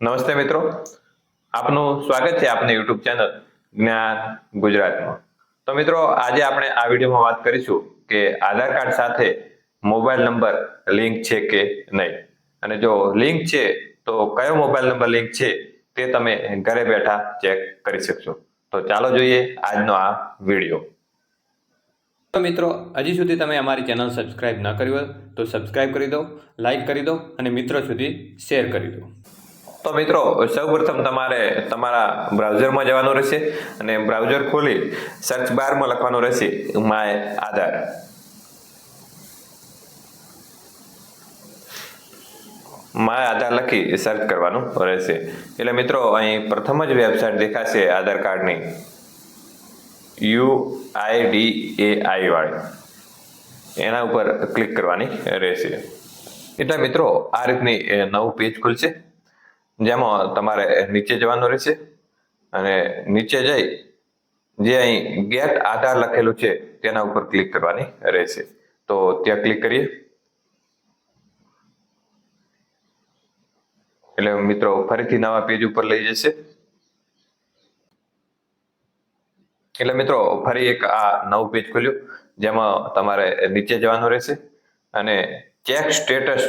નમસ્તે મિત્રો. આપનું સ્વાગત છે આપની યુટ્યુબ ચેનલ જ્ઞાન ગુજરાતમાં. તો મિત્રો, આજે આપણે આ વિડીયોમાં વાત કરીશું કે આધાર કાર્ડ સાથે મોબાઈલ નંબર લિંક છે કે નહીં. અને જો લિંક છે, તો કયો મોબાઈલ નંબર લિંક છે તે તમે ઘરે બેઠા ચેક કરી શકશો. તો ચાલો જોઈએ આજનો આ વીડિયો. તો મિત્રો, હજી સુધી તમે અમારી ચેનલ સબસ્ક્રાઇબ ન કરી હોય તો સબસ્ક્રાઇબ કરી દો લાઈક કરી દો અને મિત્રો સુધી શેર કરી દો. તો મિત્રો, સૌપ્રથમ તમારે તમારા બ્રાઉઝરમાં જવાનું રહેશે અને બ્રાઉઝર ખોલી સર્ચ બારમાં લખવાનું રહેશે માય આધાર. માય આધાર લખી સર્ચ કરવાનું રહેશે. એટલે મિત્રો, અહીં પ્રથમ જ વેબસાઇટ દેખાશે આધાર કાર્ડની. યુ આઈ ડી એ આઈ વાળી. એના ઉપર ક્લિક કરવાની રહેશે. એટલે મિત્રો, આ રીતની નવું પેજ ખુલશે. જેમાં તમારે નીચે જવાનું રહેશે અને નીચે જઈ જે અહીં ગેટ આધાર લખેલું છે તેના ઉપર ક્લિક કરવાની રહેશે. તો ત્યાં ક્લિક કરીએ. એટલે મિત્રો ફરીથી નવા પેજ ઉપર લઈ જશે. એટલે મિત્રો ફરી એક આ નવું પેજ ખોલ્યું, જેમાં તમારે નીચે જવાનું રહેશે અને ચેક સ્ટેટસ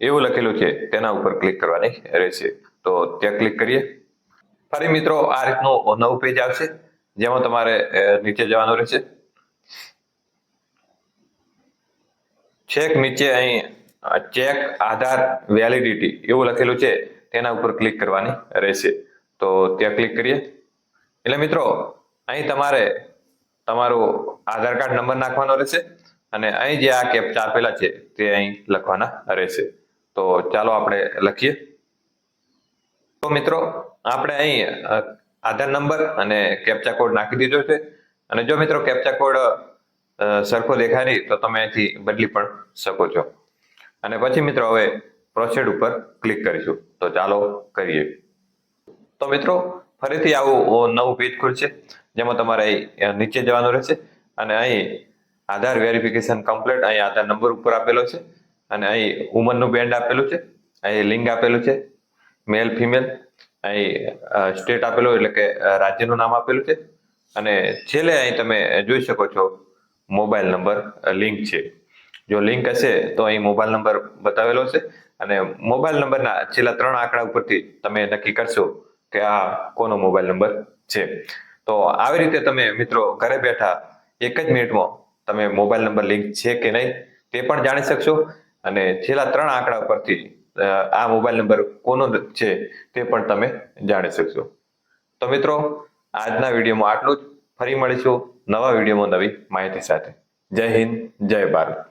એવું લખેલું છે, તેના ઉપર ક્લિક કરવાની રહેશે. તો ત્યાં ક્લિક કરીએ. ફરી મિત્રો, આ રીતનું નવું પેજ આવશે, જેમાં તમારે નીચે જવાનું રહેશે. છેક નીચે અહીં ચેક આધાર વેલિડિટી એવું લખેલું છે, તેના ઉપર ક્લિક કરવાની રહેશે. તો ત્યાં ક્લિક કરીએ. એટલે મિત્રો, અહીં તમારે, તમારું આધાર કાર્ડ નંબર નાખવાનો રહેશે અને અહીં જે આ કેપ્ચા આપેલા છે, તે અહીં લખવાના રહેશે. તો ચાલો આપણે લખીએ. તો મિત્રો, આપણે અહીં આધાર નંબર અને કેપ્ચા કોડ નાખી દીધો છે. અને જો મિત્રો કેપ્ચા કોડ સરખો દેખાય નહીં, તો તમે અહીંથી બદલી પણ શકો છો. અને પછી મિત્રો હવે પ્રોસેડ ઉપર ક્લિક કરીશું. તો ચાલો કરીએ. તો મિત્રો, ફરીથી આવું નવું પેજ ખુલશે, જેમાં તમારે નીચે જવાનું રહેશે. અને અહીં આધાર વેરિફિકેશન કમ્પ્લીટ અહીં આધાર નંબર ઉપર આપેલો છે. અને અહીં ઉંમરનું બેન્ડ આપેલું છે. અહીં લિંગ આપેલું છે. મેલ ફિમેલ અહીં સ્ટેટ આપેલું એટલે કે રાજ્યનું નામ આપેલું છે. અને છેલ્લે અહીં તમે જોઈ શકો છો મોબાઈલ નંબર લિંક છે. જો લિંક હશે તો અહીં મોબાઈલ નંબર બતાવેલો છે. અને મોબાઈલ નંબરના છેલ્લા ત્રણ આંકડા ઉપરથી તમે નક્કી કરશો કે આ કોનો મોબાઈલ નંબર છે. તો આવી રીતે તમે મિત્રો ઘરે બેઠા એક જ મિનિટમાં તમે મોબાઈલ નંબર લિંક છે કે નહીં તે પણ જાણી શકશો. અને છેલ્લા ત્રણ આંકડા પરથી આ મોબાઈલ નંબર કોનો છે તે પણ તમે જાણી શકશો. તો મિત્રો, આજના વિડીયોમાં આટલું જ. ફરી મળીશું નવા વિડીયોમાં નવી માહિતી સાથે. જય હિન્દ, જય ભારત.